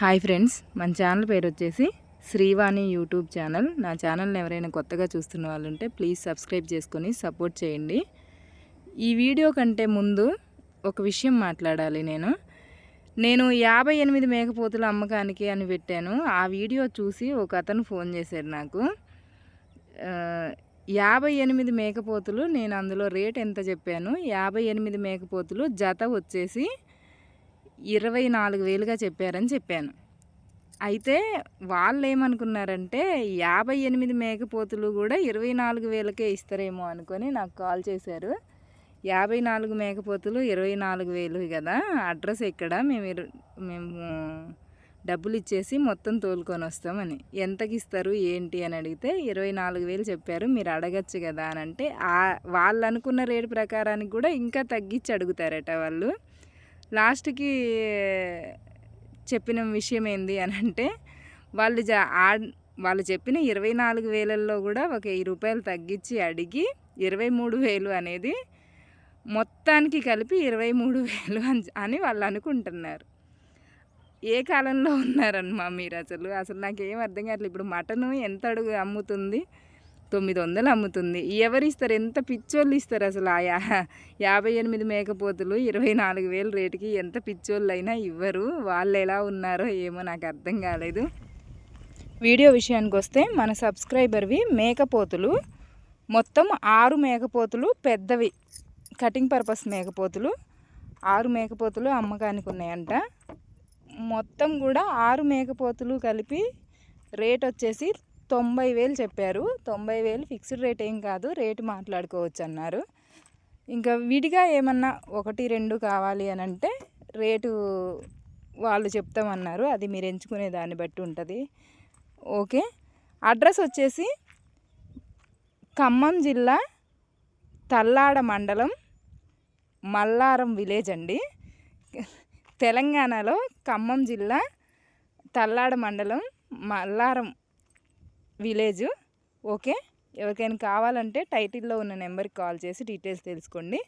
Hi friends మన channel పేరు వచ్చేసి శ్రీవాణి యూట్యూబ్ ఛానల్. నా ఛానల్ని ఎవరైనా కొత్తగా చూస్తున్న వాళ్ళు ఉంటే ప్లీజ్ సబ్స్క్రైబ్ చేసుకొని సపోర్ట్ చేయండి. ఈ వీడియో కంటే ముందు ఒక విషయం మాట్లాడాలి నేను. నేను యాభై ఎనిమిది మేకపోతుల అమ్మకానికి అని పెట్టాను. ఆ వీడియో చూసి ఒక అతను ఫోన్ చేశారు నాకు. యాభై ఎనిమిది మేకపోతులు నేను అందులో రేట్ ఎంత చెప్పాను? యాభై ఎనిమిది మేకపోతులు జత వచ్చేసి ఇరవై నాలుగు వేలుగా చెప్పారని చెప్పాను. అయితే వాళ్ళు ఏమనుకున్నారంటే యాభై ఎనిమిది మేకపోతులు కూడా ఇరవై నాలుగు వేలకే ఇస్తారేమో అనుకొని నాకు కాల్ చేశారు. యాభై నాలుగు మేకపోతులు ఇరవై నాలుగు వేలు కదా అడ్రస్ ఎక్కడ? మేము మేము డబ్బులు ఇచ్చేసి మొత్తం తోలుకొని వస్తామని ఎంతకి ఇస్తారు ఏంటి అని అడిగితే ఇరవై నాలుగు వేలు చెప్పారు. మీరు అడగచ్చు కదా అని అంటే వాళ్ళు అనుకున్న రేటు ప్రకారానికి కూడా ఇంకా తగ్గించి అడుగుతారట వాళ్ళు. లాస్ట్కి చెప్పిన విషయం ఏంది అని అంటే వాళ్ళు జా వాళ్ళు చెప్పిన ఇరవై నాలుగు వేలల్లో కూడా ఒక వెయ్యి రూపాయలు తగ్గించి అడిగి ఇరవై మూడు వేలు అనేది మొత్తానికి కలిపి ఇరవై మూడు వేలు అని- అని వాళ్ళు అనుకుంటున్నారు. ఏ కాలంలో ఉన్నారమ్మా మీరు అసలు? అసలు నాకు ఏం అర్థం కావట్లేదు. ఇప్పుడు మటను ఎంత అడుగు అమ్ముతుంది? తొమ్మిది వందలు అమ్ముతుంది. ఎవరిస్తారు? ఎంత పిచ్చోళ్ళు ఇస్తారు అసలు ఆ యాభై ఎనిమిది మేకపోతులు ఇరవై నాలుగు వేలు రేటుకి ఎంత పిచ్చోళ్ళు అయినా ఇవ్వరు. వాళ్ళు ఎలా ఉన్నారో ఏమో నాకు అర్థం కాలేదు. వీడియో విషయానికి వస్తే మన సబ్స్క్రైబర్వి మేకపోతులు. మొత్తం ఆరు మేకపోతులు పెద్దవి. కటింగ్ పర్పస్ మేకపోతులు. ఆరు మేకపోతులు అమ్మకానికి ఉన్నాయంట మొత్తం కూడా ఆరు మేకపోతులు కలిపి రేట్ వచ్చేసి తొంభై వేలు చెప్పారు. తొంభై వేలు ఫిక్స్డ్ రేట్ ఏం కాదు రేటు మాట్లాడుకోవచ్చు అన్నారు ఇంకా విడిగా ఏమన్నా ఒకటి రెండు కావాలి అని అంటే రేటు వాళ్ళు చెప్తామన్నారు. అది మీరు ఎంచుకునే దాన్ని బట్టి ఉంటుంది. ఓకే. అడ్రస్ వచ్చేసి ఖమ్మం జిల్లా తల్లాడ మండలం మల్లారం విలేజ్ అండి. తెలంగాణలో ఖమ్మం జిల్లా తల్లాడ మండలం మల్లారం విలేజ్. ఓకే? ఎవరికైనా కావాలంటే టైటిల్లో ఉన్న నెంబర్కి కాల్ చేసి డీటెయిల్స్ తెలుసుకోండి.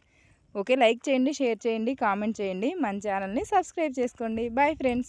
ఓకే? లైక్ చేయండి షేర్ చేయండి కామెంట్ చేయండి. మన ఛానల్ని సబ్స్క్రైబ్ చేసుకోండి. Bye friends.